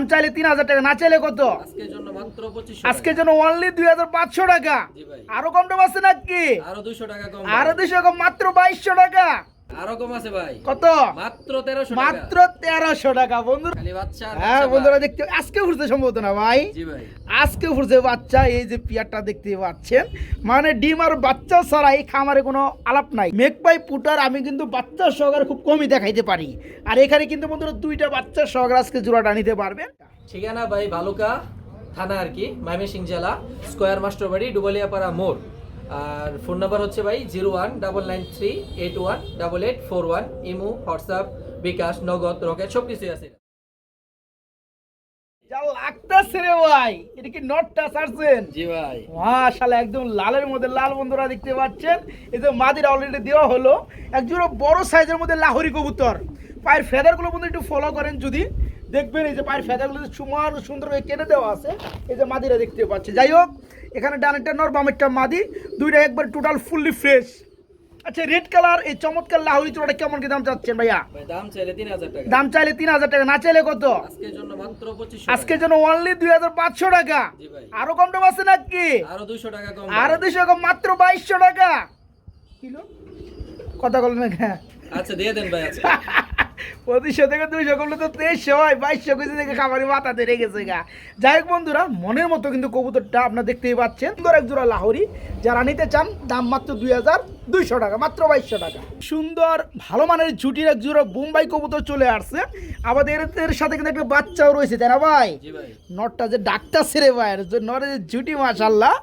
দাম চাইলে তিন হাজার টাকা না চাইলে কত? আজকের জন্য অনলি দুই হাজার পাঁচশো টাকা। আরও কম আছে নাকি? আরও দুইশো টাকা আরও দুশো কম মাত্র বাইশশো টাকা। আরও কম আছে ভাই। কত? মাত্র তেরোশো মাত্র তেরোশো টাকা বন্ধু। খালি বাচ্চা হ্যাঁ বন্ধুরা দেখতে আজকে ফুটছে সম্ভবত না ভাই। জি ভাই। আজকে ফুটছে বাচ্চা এই যে পিয়ারটা দেখতে পাচ্ছেন। মানে ডিম আর বাচ্চা ছাড়া এই খামারে কোনো আলাপ নাই। মেকপাই পুটার আমি কিন্তু বাচ্চা সহকারে খুব কমই দেখাইতে পারি। আর এখানে কিন্তু বন্ধুরা দুইটা বাচ্চা সহকারে আজকে জোড়াটা নিতে পারবেন। ঠিকানা ভাই ভালুকা থানা আর কি ময়মনসিংহ জেলা স্কোয়ার মাস্টার বাড়ি ডুবালিয়াপাড়া মোড়। আর ফোন নাম্বার হচ্ছে ভাই zero one double nine three eight one double eight four one Imo WhatsApp bKash Nagad Rocket সব কিছুই আছে। যা লাগতেছে রে ভাই এটা কি নটটা ছাড়ছেন জি ভাই। মাশাআল্লাহ একদম লালের মধ্যে লাল বন্ধুরা দেখতে পাচ্ছেন। এই যে মাদিরা অলরেডি দেওয়া হলো একজোড়া বড় সাইজের মধ্যে লাহোরি কবুতর। পায়ের ফেদারগুলো বন্ধু একটু ফলো করেন যদি। দেখবেন এই যে পায়ের ফেদারগুলো সুমার সুন্দরভাবে কেটে দেওয়া আছে এই যে মাদিরা দেখতে পাচ্ছি। যাই হোক এখানে ডানেরটা নর বামেরটা মাদি দুইটা একবার টোটাল ফুললি ফ্রেশ আচ্ছা রেড কালার এই চমৎকার লাহোরি চোড়াটা কেমন কি দাম চাচ্ছেন ভাইয়া? দাম চাইলে তিন হাজার টাকা। দাম চাইলে তিন হাজার টাকা না চাইলে কত? আজকের জন্য মাত্র পঁচিশশো আজকের জন্য অনলি দুই হাজার পাঁচশো টাকা। আরও কম টম আছে নাকি? আরও দুইশো টাকা কম। আরও দুশো কম মাত্র বাইশশো টাকা। কিলো? কথা বলেন না আচ্ছা দিয়ে দেন ভাই আজকে। পঁচিশশো থেকে দুইশো করলে তো তেইশশো হয় বাইশশো কেজি থেকে খাবারই মাথাতে রেখেছে গা। যাই হোক বন্ধুরা মনের মতো কিন্তু কবুতরটা আপনার দেখতেই পাচ্ছেন। সুন্দর এক জোড়া লাহোরি যারা নিতে চান দাম মাত্র দুই হাজার দুইশো টাকা মাত্র বাইশশো টাকা। সুন্দর ভালো মানের জুটির এক জোড়া বোম্বাই কবুতর চলে আসছে। আমাদের এর সাথে কিন্তু একটা বাচ্চাও রয়েছে তাই না ভাই? নটটা যে ডাক্তার সেরে ভাই যে নরের জুটি মাশাল্লাহ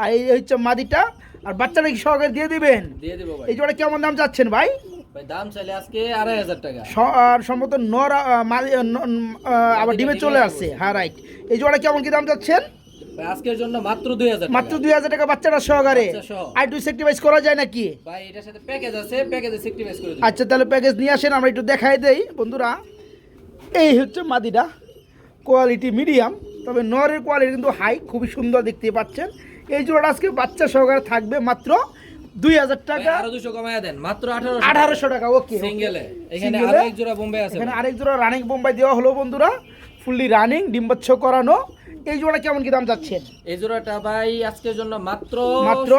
আর এই হচ্ছে মাদিটা। আর বাচ্চাটা কি সহকারে দিয়ে দিবেন? দিয়ে দিব এই জোড়া কেমন দাম চাচ্ছেন ভাই ভাই? দাম চাইলে আজকে আড়াই হাজার টাকা। স- আর সম্ভবত নর আবার ডিমে চলে আসছে। হ্যাঁ রাইট এই জোড়া কেমন কি দাম চাচ্ছেন? আজকের জন্য মাত্র দুই হাজার মাত্র দুই হাজার টাকা বাচ্চাটা সহকারে। আর একটু সেক্টিভাইজ করা যায় নাকি? ভাই এটার সাথে প্যাকেজ আছে প্যাকেজে সেক্টিভাইজ করে আচ্ছা তাহলে প্যাকেজ নিয়ে আসেন আমরা একটু দেখাই দেই। বন্ধুরা এই হচ্ছে মাদিটা। কোয়ালিটি মিডিয়াম তবে নরের কোয়ালিটি কিন্তু হাই খুবই সুন্দর দেখতে পাচ্ছেন। এই জোড়াটা আজকে বাচ্চা সহকারে থাকবে মাত্র দুই হাজার টাকা। আরও দুশো কমায় দেন মাত্র আঠারোশো। আঠারোশো টাকা ওকে সিঙ্গেলে এখানে Single আরও এ? এক জোড়া বোম্বে আছে এখানে আরেক জোড়া রানিং বোম্বাই দেওয়া হলো বন্ধুরা। ফুললি রানিং ডিম্বাচ্ছ করানো। এই জোড়া কেমন কি দাম যাচ্ছে এই জোড়াটা ভাই আজকের জন্য মাত্র মাত্র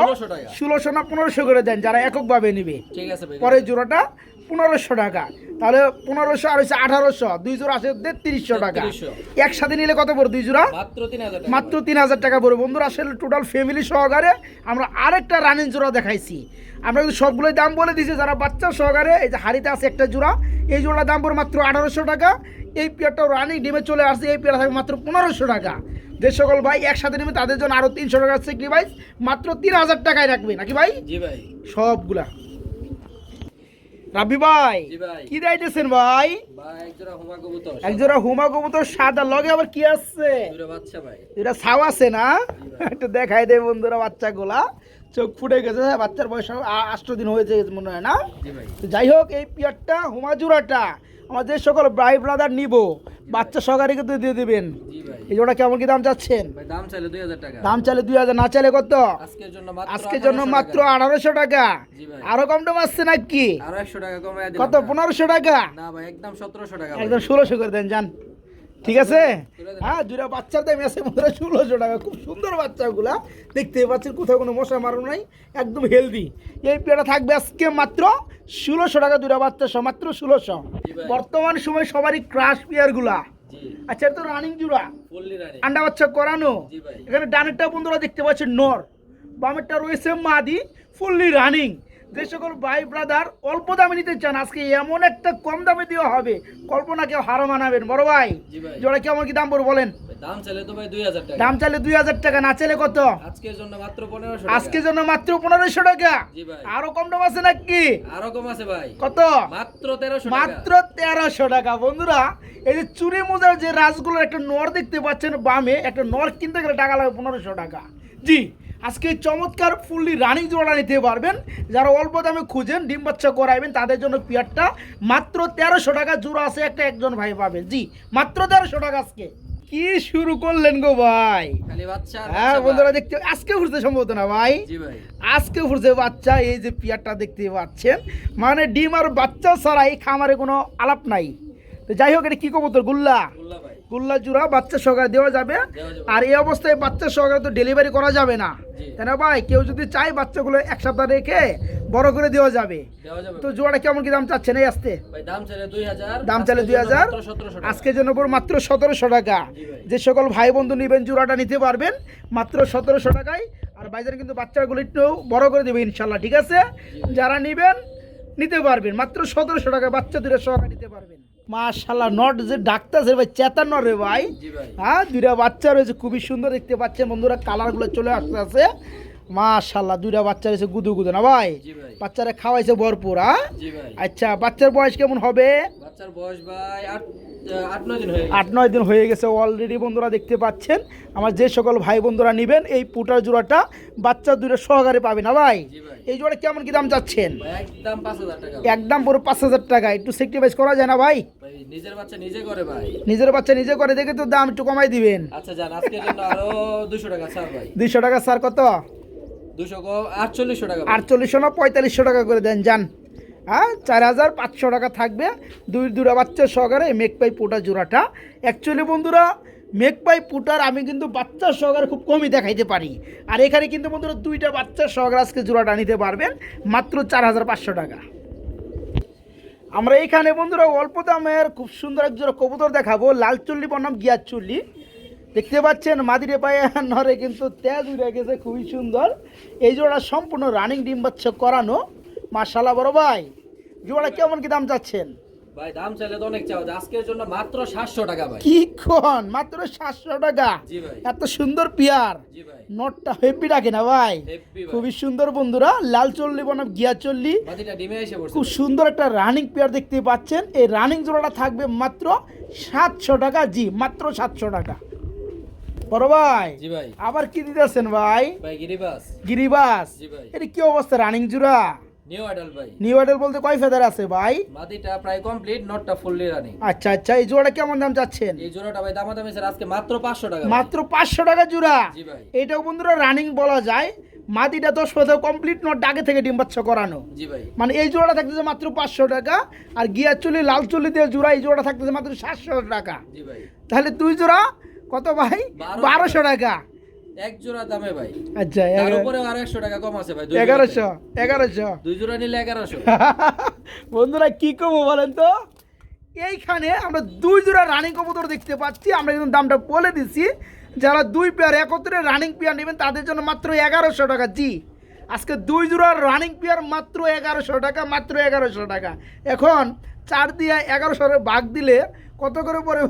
ষোলোশো না পনেরোশো করে দেন যারা এককভাবে নেবে। ঠিক আছে জোড়াটা পনেরোশো টাকা। তাহলে পনেরোশো আর হচ্ছে আঠারোশো। দুই জোড়া আসে তেত্রিশশো টাকা। 3300 একসাথে নিলে কত পড়ে দুই জোড়া? মাত্র তিন হাজার টাকা পড়বে। বন্ধুরা আসলে টোটাল ফ্যামিলি সহকারে আমরা আরেকটা রানিং জোড়া দেখাইছি। আমরা কিন্তু সবগুলোই দাম বলে দিয়েছি যারা বাচ্চা সহকারে এই যে হাড়িতে আছে একটা জোড়া এই জোড়ার দাম পড়ে মাত্র আঠারোশো টাকা। এই পেয়ারটাও রানিং ডিমে চলে আসছে এই পেয়ার থাকবে মাত্র পনেরোশো টাকা। যে সকল ভাই একসাথে নেবে তাদের জন্য আরও তিনশো টাকা স্যাক্রিফাইস মাত্র তিন হাজার টাকায় রাখবে নাকি ভাই? জি ভাই। সবগুলা। রাব্বি ভাই কি দাইতেছেন ভাই? এক জোড়া হুমা কবুতর হুমা সাদা লগে আবার কি আসছে বাচ্চা এটা সাও আছে না? একটু দেখাই দেয় বন্ধুরা বাচ্চাগুলা। চোখ ফুটে গেছে বাচ্চার বয়স আষ্ট দিন হয়েছে মনে হয় না? যাই হোক এই পিয়ারটা হুমাজুরাটা আমার যে সকল ব্রাই ব্রাদার নিব বাচ্চা সহকারে কিন্তু দিয়ে দিবেন। এই জোড়া কেমন কি দাম চাচ্ছেন? ভাই দাম চাইলে দুই হাজার টাকা। দাম চাইলে দুই হাজার না চাইলে কত? আজকের জন্য মাত্র আজকের জন্য মাত্র টাকা। আঠারোশো টাকা। আরও কম দাম আসছে নাকি? আরও একশো টাকা কমায় দিন কত পনেরোশো টাকা? না ভাই একদম সতেরোশো টাকা একদম ষোলোশো করে দেন যান। ঠিক আছে? হ্যাঁ দুটা বাচ্চার দাম আছে মধ্যে ষোলোশো টাকা। খুব সুন্দর বাচ্চাগুলা। দেখতে পাচ্ছেন কোথাও কোনো মশা মারো নাই একদম হেলদি এই পেয়ারা থাকবে আজকে মাত্র ষোলোশো টাকা দুটা বাচ্চা মাত্র ষোলোশো। বর্তমান সময় সবারই ক্রাশ পেয়ারগুলা। জি। আচ্ছা এটা তো রানিং জুড়া। আন্ডা বাচ্চা করানো। এখানে ডানেরটা বন্ধুরা দেখতে পাচ্ছেন নর। বামেরটা রয়েছে মাদি ফুললি রানিং যে সকল ভাই ব্রাদার অল্প দামে নিতে চান আজকে এমন একটা কম দামে দেওয়া হবে কল্পনা কেউ হারো মানাবেন। বড় ভাই জোড়া কেমন কি দাম পড়বে বলেন? দাম চাইলে তো ভাই দুই হাজার টাকা। দাম চাইলে টাকা না চাইলে কত? আজকের জন্য মাত্র পনেরোশো আজকের জন্য মাত্র পনেরোশো টাকা। জি ভাই। আরও কম দাম আছে নাকি? আরও কম আছে ভাই। কত? মাত্র তেরোশো মাত্র তেরোশো টাকা। বন্ধুরা এই যে চুরি মোজার যে রাজগুলোর একটা নর দেখতে পাচ্ছেন বামে একটা নর কিনতে গেলে টাকা লাগে পনেরোশো টাকা। জি আজকে চমৎকার ফুললি রানিং জোড়া নিতে পারবেন। যারা অল্প দামে খুঁজেন ডিম বাচ্চা করাইবেন তাদের জন্য পিয়ারটা মাত্র তেরোশো টাকা জোড়া আছে একটা একজন ভাই পাবেন জি মাত্র তেরোশো টাকা আজকে। কি শুরু করলেন গো ভাই? হ্যাঁ বন্ধুরা দেখতে আজকে ফুটতে সম্ভবত না ভাই? আজকে ফুটছে বাচ্চা এই যে পিয়ারটা দেখতে পাচ্ছেন। মানে ডিম আর বাচ্চা ছাড়া এই খামারে কোনো আলাপ নাই। তো যাই হোক এটা কি কবুতর? গুল্লা? গুল্লা ভাই। কুল্লা জোড়া বাচ্চা সহকারে দেওয়া যাবে। আর এই অবস্থায় বাচ্চা সহকারে তো ডেলিভারি করা যাবে না। তাই না ভাই? কেউ যদি চায় বাচ্চাগুলো এক সপ্তাহ রেখে বড় করে দেওয়া যাবে। তো জোড়াটা কেমন কি দাম চাচ্ছেন এই আসতে? দাম চাইলে দুই হাজার আজকের জন্য পড়বে মাত্র সতেরোশো টাকা। যে সকল ভাই বন্ধু নেবেন জোড়াটা নিতে পারবেন মাত্র সতেরোশো টাকায়। আর বাইজার কিন্তু বাচ্চাগুলো একটু বড় করে দেবে ইনশাল্লাহ ঠিক আছে? যারা নেবেন নিতে পারবেন। মাত্র সতেরোশো টাকা বাচ্চা দুটো সহকারে নিতে পারবেন। মাশাল্লাহ নট যে ডাক্তার ভাই চেতান্ন রে ভাই। ভাই। হ্যাঁ দুইটা বাচ্চা রয়েছে খুবই সুন্দর দেখতে পাচ্ছেন বন্ধুরা কালারগুলো চলে আসতে আছে মাশাল্লাহ দুইটা বাচ্চা রয়েছে গুদু গুদু না ভাই? বাচ্চারা খাওয়াইছে ভরপুর হ্যাঁ আচ্ছা বাচ্চার বয়স কেমন হবে? বাচ্চার বয়স ভাই আট নয় দিন হয়ে গেছে। অলরেডি বন্ধুরা দেখতে পাচ্ছেন। আমার যে সকল ভাই বন্ধুরা নেবেন এই পুটার জোড়াটা বাচ্চা দুটো সহকারে পাবে না ভাই? এই জোড়া কেমন কি দাম চাচ্ছেন? একদম পুরো পাঁচ হাজার টাকা একটু সেক্রিফাইস করা যায় না ভাই? নিজের বাচ্চা নিজে করে ভাই। নিজের বাচ্চা নিজে করে দেখে তো দাম একটু কমাই দিবেন। আচ্ছা যান আজকের জন্য আরও দুশো টাকা ছাড় ভাই। দুইশো টাকা স্যার কত? আটচল্লিশশো। না, পঁয়তাল্লিশশো টাকা করে দেন, যান। হ্যাঁ চার হাজার পাঁচশো টাকা থাকবে। দুই দুটা বাচ্চা সহকারে এই মেঘপাই পুটা জোড়াটা। অ্যাকচুয়ালি বন্ধুরা, মেঘপাই পুটার আমি কিন্তু বাচ্চা সহকারে খুব কমই দেখাইতে পারি। আর এখানে কিন্তু বন্ধুরা দুইটা বাচ্চা সহকারে আজকে জোড়াটা নিতে পারবেন, মাত্র চার হাজার পাঁচশো টাকা। আমরা এইখানে বন্ধুরা অল্প দামের খুব সুন্দর এক জোড়া কবুতর দেখাবো লাল চল্লি বনাম গিয়ার চল্লি দেখতে পাচ্ছেন মাদিরে পায়ে নরে কিন্তু তেজ উড়ে গেছে খুবই সুন্দর। এই জোড়া সম্পূর্ণ রানিং ডিম বাচ্চা করানো। মাশাল্লাহ বড় ভাই জোড়া কেমন কি দাম চাচ্ছেন? ভাই দাম চাইলে তো অনেক চাওয়া আজকের জন্য মাত্র সাতশো টাকা ভাই। কি কন মাত্র সাতশো টাকা? জি ভাই। এত সুন্দর পিয়ার। জি ভাই। নোটটা হেপি রাখে না ভাই? খুবই সুন্দর বন্ধুরা লাল চল্লি বনাম গিয়া চল্লি। ডিমে এসে পড়ছে খুব সুন্দর একটা রানিং পেয়ার দেখতে পাচ্ছেন। এই রানিং জোড়াটা থাকবে মাত্র সাতশো টাকা। জি মাত্র সাতশো টাকা। বড় ভাই জি ভাই। আবার কি দিতেছেন ভাই? ভাই গিরিবাস। গিরিবাস। জি ভাই। এটা কি অবস্থা রানিং জোড়া? নিউ আইডল ভাই। নিউ আইডল বলতে কয় ফেদার আছে ভাই? প্রায় কমপ্লিট নটটা ফুললি রানিং আচ্ছা আচ্ছা এই কেমন দাম চাচ্ছেন? এই জোড়াটা ভাই দামাদামি স্যার আজকে মাত্র পাঁচশো টাকা মাত্র পাঁচশো টাকা জোড়া? জি ভাই। এটাও বন্ধুরা রানিং বলা যায়। মাদিটা দশ ফেদার কমপ্লিট নট আগে থেকে ডিম বাচ্চা করানো। জি ভাই। মানে এই জোড়াটা থাকতেছে মাত্র পাঁচশো টাকা আর গিয়ার চুলি লাল চুলি দিয়ে জোড়া এই জোড়া থাকতেছে মাত্র সাতশো টাকা। জি ভাই। তাহলে দুই জোড়া কত ভাই? বারোশো টাকা। এক জোড়া দামে ভাই। আচ্ছা তার উপরে আর একশো টাকা কম আছে ভাই এগারোশো এগারোশো। দুই জোড়া নিলে এগারোশো। বন্ধুরা কি বলেন তো? এইখানে আমরা দুই জোড়া রানিং কবুতর দেখতে পাচ্ছি। আমরা কিন্তু দামটা বলে দিচ্ছি যারা দুই পেয়ার একত্রে রানিং পেয়ার নেবেন তাদের জন্য মাত্র এগারোশো টাকা। জি আজকে দুই জোড়া রানিং পেয়ার মাত্র এগারোশো টাকা মাত্র এগারোশো টাকা। এখন চার দিয়ে এগারোশো ভাগ দিলে কত করে পরে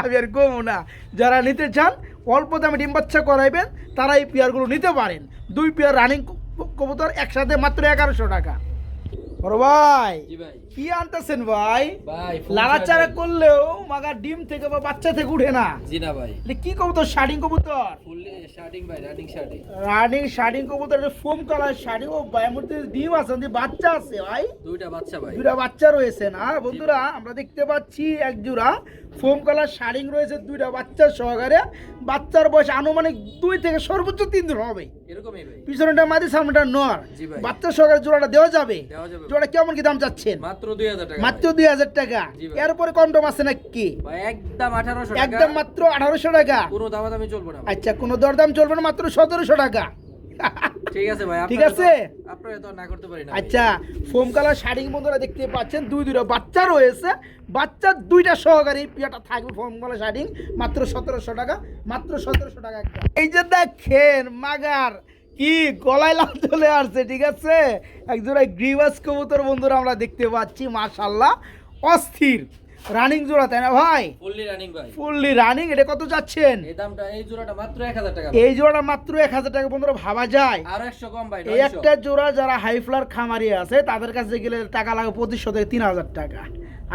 আমি আর কমো না। যারা নিতে চান, অল্প দামে ডিম বাচ্চা করাইবেন তারা এই পেয়ারগুলো নিতে পারেন। দুই পেয়ার রানিং কবুতর একসাথে মাত্র এগারোশো টাকা। বড় ভাই। ভাই। কি আনতেছেন ভাই? ভাই লাড়াচাড়া করলেও মাগা ডিম থেকে বা বাচ্চা থেকে উঠে না। জি না ভাই। কি কবুতর? শাড়িং কবুতর? ফুললি স্টার্টিং ভাই রানিং স্টার্টিং রানিং শাড়িং কবুতর ফোম কালার শাড়ি ও ভাইয়ের মধ্যে ডিম আছে বাচ্চা আছে ভাই। দুইটা বাচ্চা ভাই। দুটা বাচ্চা রয়েছে না? বন্ধুরা আমরা দেখতে পাচ্ছি এক জোড়া ফোম কালার শাড়িং রয়েছে দুইটা বাচ্চা সহকারে। বাচ্চার বয়স আনুমানিক দুই থেকে সর্বোচ্চ তিন দিন হবে। এরকমই ভাই। পিছনেটা মাদি সামনেটা নর। বাচ্চা সহকারে জোড়াটা দেওয়া যাবে? দেওয়া যাবে। জোড়া কেমন কি দাম চাচ্ছেন? মাত্র দুই হাজার টাকা মাত্র ভাই। দুই হাজার টাকা। এর উপরে কন্ডম আছে নাকি? ভাই একদম আঠারোশো টাকা। একদম মাত্র আঠারোশো টাকা। কোনো দামাদামি চলবে না আচ্ছা কোনো দরদাম চলবে না মাত্র সতেরোশো টাকা। ঠিক আছে ভাই ঠিক আছে? আপনারা তো না করতে পারি না আচ্ছা ফোম কালার শাড়ি বন্ধুরা দেখতে পাচ্ছেন দুই দুইটা বাচ্চা রয়েছে। বাচ্চার দুইটা সহকারী পিয়াটা থাকবে ফোম কালার শাড়ি মাত্র সতেরোশো টাকা মাত্র সতেরোশো টাকা এই যে দেখেন মাগার কি গলায় লাল চলে আসছে ঠিক আছে? একজোড়া গ্রিভাস কবুতর বন্ধুরা আমরা দেখতে পাচ্ছি মাশাল্লাহ অস্থির। রানিং জোড়া তাই না ভাই? ফুললি রানিং ভাই। ফুললি রানিং এটা কত যাচ্ছেন? এই দামটা এই জোড়াটা মাত্র এক হাজার টাকা এই জোড়াটা মাত্র এক হাজার টাকা বন্ধুরা ভাবা যায়। আর একশো কম ভাই এই একটা জোড়া যারা হাই ফ্লার খামারি আছে তাদের কাছে গেলে টাকা লাগে পঁচিশশো থেকে তিন হাজার টাকা।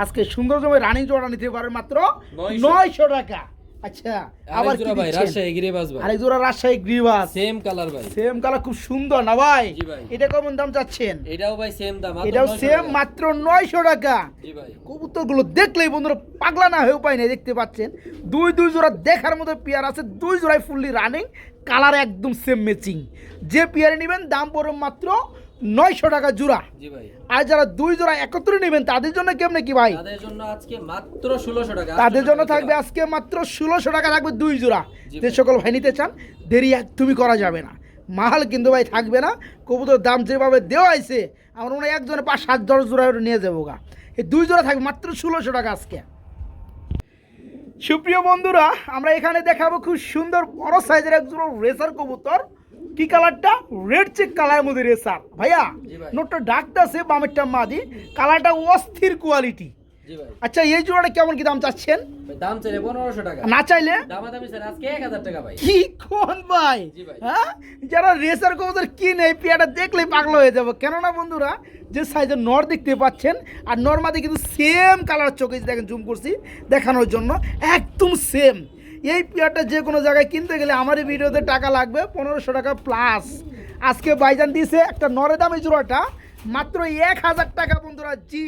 আজকে সুন্দর জমি রানিং জোড়া নিতে পারে মাত্র 900 নয়শো টাকা। আচ্ছা আবার কি ভাই রাজশাহী গিরিবাস ভাই। আরেক জোড়া রাজশাহী গ্রিভাস সেম কালার ভাই। সেম কালার খুব সুন্দর না ভাই? এটা কেমন দাম চাচ্ছেন? এটাও ভাই সেম দাম মাত্র এটাও সেম মাত্র নয়শো টাকা। জি ভাই। কবুতরগুলো দেখলেই বন্ধুরা পাগলা না হয়েও পায় না দেখতে পাচ্ছেন। দুই দুই জোড়া দেখার মতো পেয়ার আছে দুই জোড়াই ফুললি রানিং কালার একদম সেম ম্যাচিং যে পেয়ারে নেবেন দাম পড়বে মাত্র নয়শো টাকা জোড়া। আর যারা দুই জোড়া একত্রে নেবেন তাদের জন্য কেমনে কি ভাই? তাদের জন্য আজকে মাত্র ষোলোশো টাকা। তাদের জন্য থাকবে আজকে মাত্র ষোলোশো টাকা থাকবে দুই জোড়া। যে সকল ভাই নিতে চান দেরি একদমই করা যাবে না। মাল কিন্তু ভাই থাকবে না। কবুতর দাম যেভাবে দেওয়া হয়েছে আমার মনে হয় একজনের পাঁচ সাত দশ জোড়া নিয়ে যাব গা। এই দুই জোড়া থাকবে মাত্র ষোলোশো টাকা আজকে। সুপ্রিয় বন্ধুরা আমরা এখানে দেখাবো খুব সুন্দর বড় সাইজের একজন রেসার কবুতর। কি কালারটা? রেড চেক কালারের মধ্যে রেসার ভাইয়া। নোটটা ডাকতেছে বামেরটা মাদি। কালারটা অস্থির কোয়ালিটি আচ্ছা এই জোড়াটা কেমন কি দাম চাচ্ছেন? দাম চাইলে পনেরোশো টাকা। না চাইলে? দামাদামি স্যার আজকে এক হাজার টাকা ভাই। কি কোন ভাই? হ্যাঁ? যারা রেসার কবুতর কিনে এই পেয়াটা দেখলেই পাগল হয়ে যাব। কেননা বন্ধুরা যে সাইজের নর দেখতে পাচ্ছেন আর নর্মাদি কিন্তু সেম কালার চোখে দেখেন জুম করছি দেখানোর জন্য একদম সেম এই পেয়ারটা যে কোনো জায়গায় কিনতে গেলে আমার ভিডিওতে টাকা লাগবে, পনেরোশো টাকা প্লাস আজকে বাইজান দিয়েছে একটা নরে দামি জোড়াটা, মাত্র এক হাজার টাকা বন্ধুরা, জি।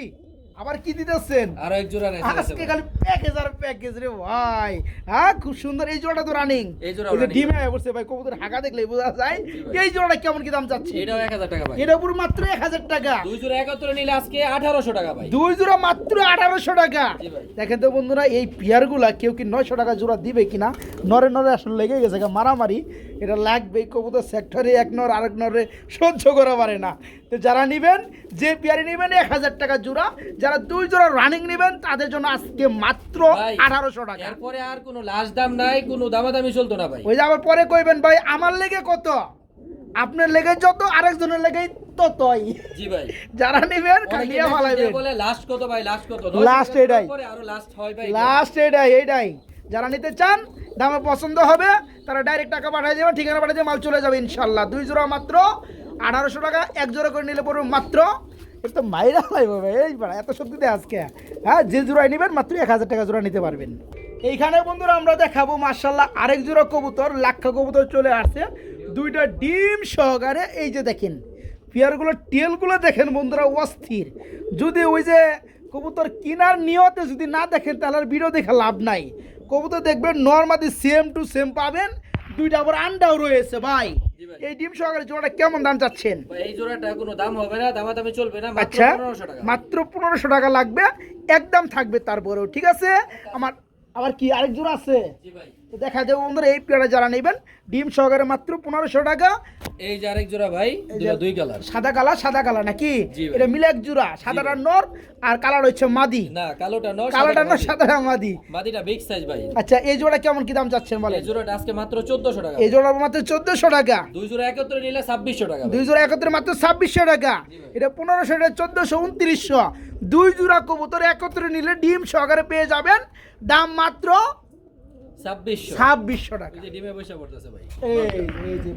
আবার কি দিতেছেন? আরও এক জোড়া নেই আজকে খালি প্যাকেজ আর প্যাকেজ রে ভাই। হ্যাঁ খুব সুন্দর। এই জোড়াটা তো রানিং এই জোড়া ওই ডিমে ভাই কবুতর হাঁকা দেখলেই বোঝা যায়। এই জোড়াটা কেমন কি দাম চাচ্ছে এটাও এক হাজার টাকা ভাই। এটা পুরো মাত্র এক হাজার টাকা। দুই জোড়া একত্রে নিলে আজকে আঠারোশো টাকা ভাই। দুই জোড়া মাত্র আঠারোশো টাকা। জি দেখেন তো বন্ধুরা এই পিয়ারগুলা কেউ কি নয়শো টাকা জোড়া দিবে কিনা? নরে নরে আসলে লেগে গেছে মারামারি। এটা লাগবে কবুতর সেক্টরে এক নর আরেক নরে সহ্য করা পারে না। তো যারা নেবেন যে পিয়ারি নেবেন এক হাজার টাকা জোড়া। যারা দুই জোড়া রানিং নেবেন তাদের জন্য আজকে মাত্র আঠারোশো টাকা। এরপরে আর কোনো লাস্ট দাম নাই কোনো দামাদামি চলতো না ভাই। ওই যে আবার পরে কইবেন ভাই আমার লেগে কত? আপনার লেগে যত আরেকজনের লেগে ততই। জি ভাই। যারা নেবেন message ফালাইবেন। বলে লাস্ট কত ভাই লাস্ট কত? Last এটাই। পরে আরও লাস্ট হয় ভাই। লাস্ট এটাই এইটাই যারা নিতে চান দামে পছন্দ হবে তারা ডাইরেক্ট টাকা পাঠিয়ে দেবেন ঠিকানা পাঠিয়ে দিয়ে মাল চলে যাবে ইনশাল্লাহ। দুই জোড়া মাত্র আঠারোশো টাকা, এক জোড়া করে নিলে পড়বে মাত্র তো মাইরা লাগবে ভাই এই বাড়া, এত শক্তি দেয় আজকে। হ্যাঁ যে জোড়ায় নেবেন মাত্র এক হাজার টাকা জোড়া নিতে পারবেন। এইখানে বন্ধুরা আমরা দেখাবো মার্শাল্লাহ আরেক জোড়া কবুতর, লাক্ষা কবুতর চলে আসছে। দুইটা ডিম সহকারে, এই যে দেখেন, পেয়ারগুলো, টেলগুলো দেখেন বন্ধুরা অস্থির। যদি ওই যে কবুতর কিনার নিয়তে যদি না দেখেন, তাহলে আর ভিডিও দেখে লাভ নাই। কবুতর দেখবেন নর্মালি সেম টু সেম পাবেন। দুইটা আবার আন্ডাও রয়েছে ভাই। এই ডিম সহকারে জোড়াটা কেমন দাম চাচ্ছেন? এই জোড়াটা কোনো দাম হবে না দামাদামি চলবে না মাত্র আচ্ছা মাত্র পনেরোশো টাকা লাগবে একদম থাকবে তারপরেও ঠিক আছে? আমার আবার কি আরেক জোড়া আছে? জি ভাই। তো দেখা যাবে বন্ধুরা এই পেয়ারা যারা নেবেন ডিম সহকারে মাত্র পনেরোশো টাকা। এই যে আরেক জোড়া ভাই দুই কালার সাদা কালার সাদা কালার নাকি? এটা মিলে এক জোড়া সাদাটা নর আর কালার হচ্ছে মাদি। না কালোটা নয় কালারটা নর সাদাটা মাদি। মাদিটা বিগ সাইজ ভাই। আচ্ছা এই জোড়া কেমন কি দাম চাচ্ছেন বলেন? এই জোড়াটা আজকে মাত্র চোদ্দশো টাকা। এই জোড়া মাত্র চোদ্দশো টাকা। দুই জোড়া একত্রে নিলে ছাব্বিশশো টাকা ভাই। দুই জোড়া একত্রে মাত্র ছাব্বিশশো টাকা। এটা পনেরোশো এটা চোদ্দশো উনত্রিশশো। দুই জোড়া কবুতর একত্রে নিলে ডিম সহকারে পেয়ে যাবেন। দাম মাত্র ছাব্বিশশো। টাকা। ডিমে পয়সা পড়তেছে ভাই। এই যে।